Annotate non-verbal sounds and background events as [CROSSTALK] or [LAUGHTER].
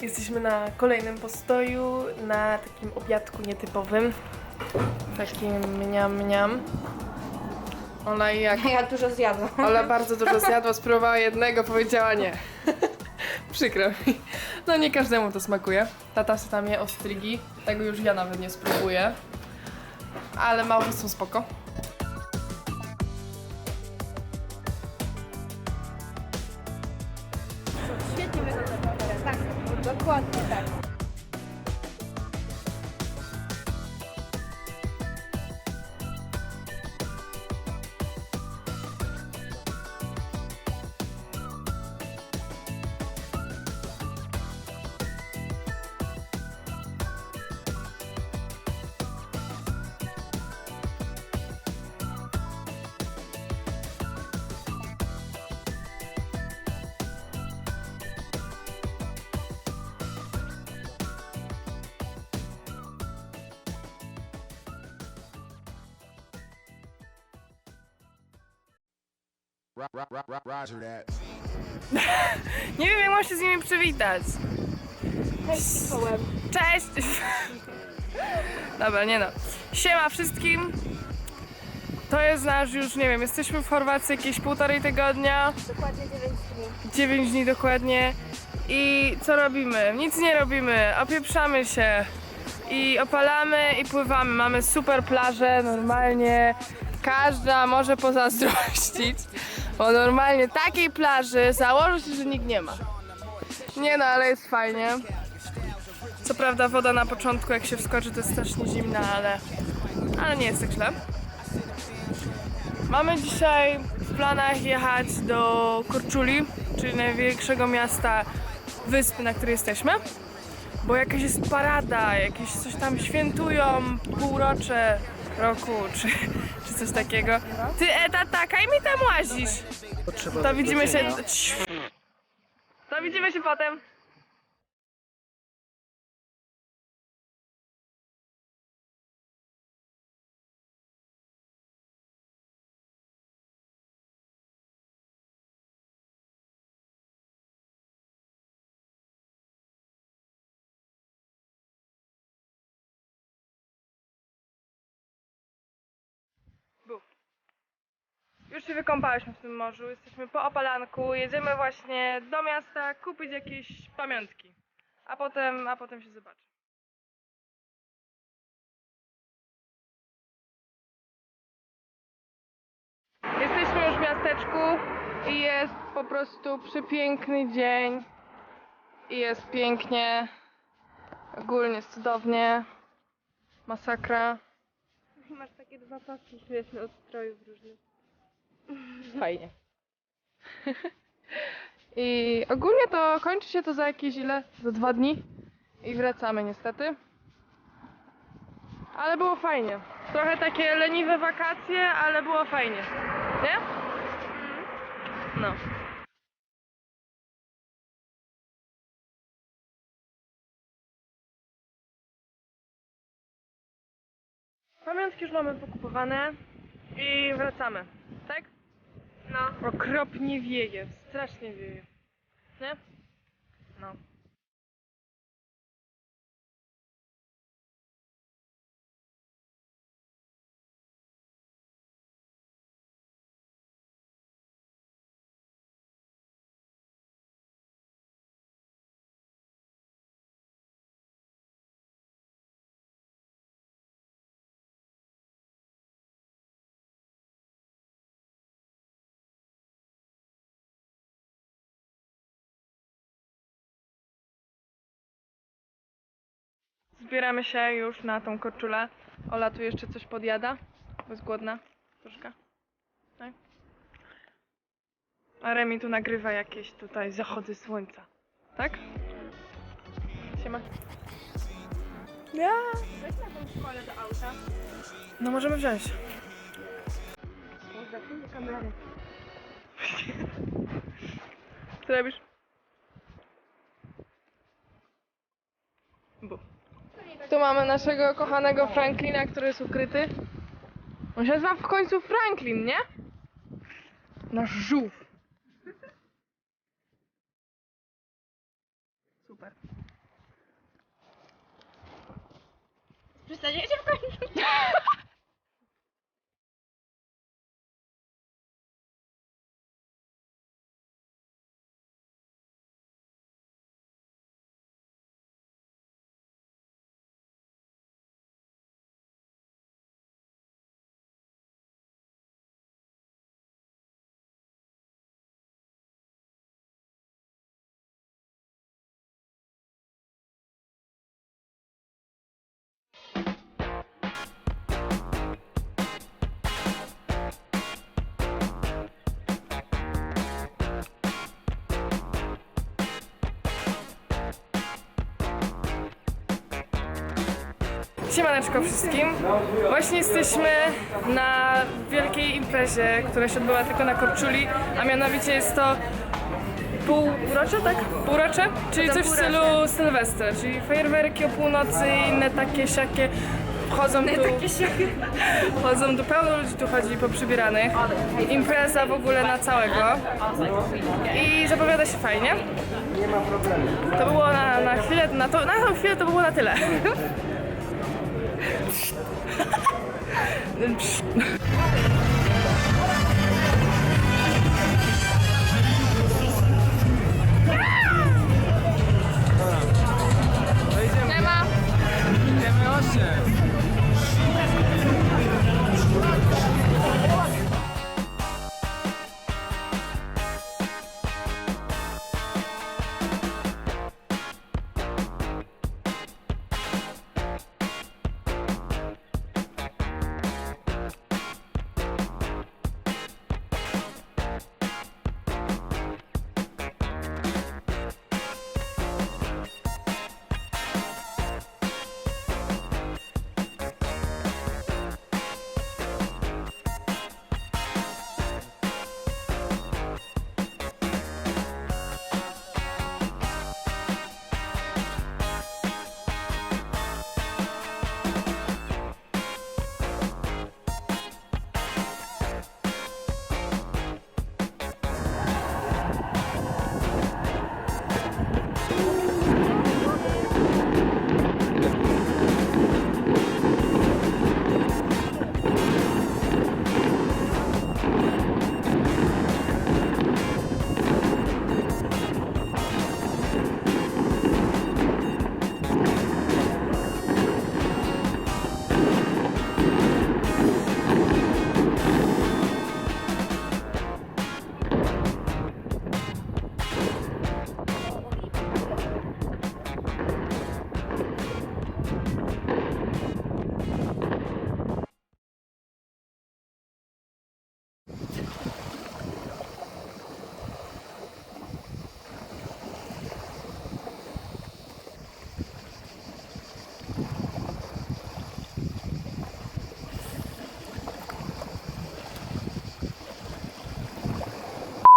Jesteśmy na kolejnym postoju, na takim obiadku nietypowym. Takim mniam mniam. Ola i jak? [LAUGHS] Ja dużo zjadłam. Ola bardzo dużo zjadła, spróbowała jednego, powiedziała nie. [LAUGHS] Przykro mi. No nie każdemu to smakuje. Tata sobie tam je ostrygi, tego już ja nawet nie spróbuję. Ale małe są spoko. [LAUGHS] Nie wiem jak mam się z nimi przywitać. Cześć, kołem. Cześć! [LAUGHS] Dobra, nie no. Siema wszystkim. To jest nasz już, nie wiem, jesteśmy w Chorwacji jakieś półtorej tygodnia. Dokładnie 9 dni. 9 dni dokładnie. I co robimy? Nic nie robimy, opieprzamy się i opalamy i pływamy. Mamy super plażę, normalnie każda może pozazdrościć, bo normalnie takiej plaży założy się, że nikt nie ma. Nie no, ale jest fajnie. Co prawda woda na początku jak się wskoczy to jest strasznie zimna, ale, ale nie jest tak źle. Mamy dzisiaj w planach jechać do Korczuli, czyli największego miasta wyspy, na której jesteśmy. Bo jakaś jest parada, jakieś coś tam świętują, półrocze roku, czy, czy coś takiego. Ty, Eta, taka i mi tam łazisz. To widzimy się... To widzimy się potem. Już się wykąpałyśmy w tym morzu, jesteśmy po opalanku, jedziemy właśnie do miasta kupić jakieś pamiątki. A potem, a potem się zobaczy. Jesteśmy już w miasteczku i jest po prostu przepiękny dzień. I jest pięknie. Ogólnie jest cudownie. Masakra. Masz takie dwa paski śmieszne od strojów różnych. Fajnie. I ogólnie to kończy się to za jakieś ile? Za dwa dni. I wracamy niestety. Ale było fajnie. Trochę takie leniwe wakacje, ale było fajnie. Nie? No. Pamiątki już mamy pokupowane i wracamy. Tak? No. Okropnie wieje, strasznie wieje. Nie? No. Zbieramy się już na tą korczulę. Ola tu jeszcze coś podjada, bo jest głodna troszkę. Tak? A Remi tu nagrywa jakieś tutaj zachody słońca. Tak? Siema. Ja. Weź na tą szkolę do auta. No możemy wziąć. Może do kamery. Co robisz? tu mamy naszego kochanego Franklina, który jest ukryty. On się nazywa w końcu Franklin, nie? Nasz żółw. Super. Przestaniecie w końcu? [LAUGHS] Siemaneczko wszystkim. Właśnie jesteśmy na wielkiej imprezie, która się odbyła tylko na Korczuli, a mianowicie jest to półrocze, tak? Półrocze? Czyli coś w stylu Sylwestra, czyli fajerwerki o północy i inne takie siakie. Wchodzą tu, wchodzą [LAUGHS] tu pełno ludzi tu chodzi poprzybieranych. Impreza w ogóle na całego. I zapowiada się fajnie. To było na, na chwilę, na, to, na tą chwilę to było na tyle. [LAUGHS] 哈 [LAUGHS] 哈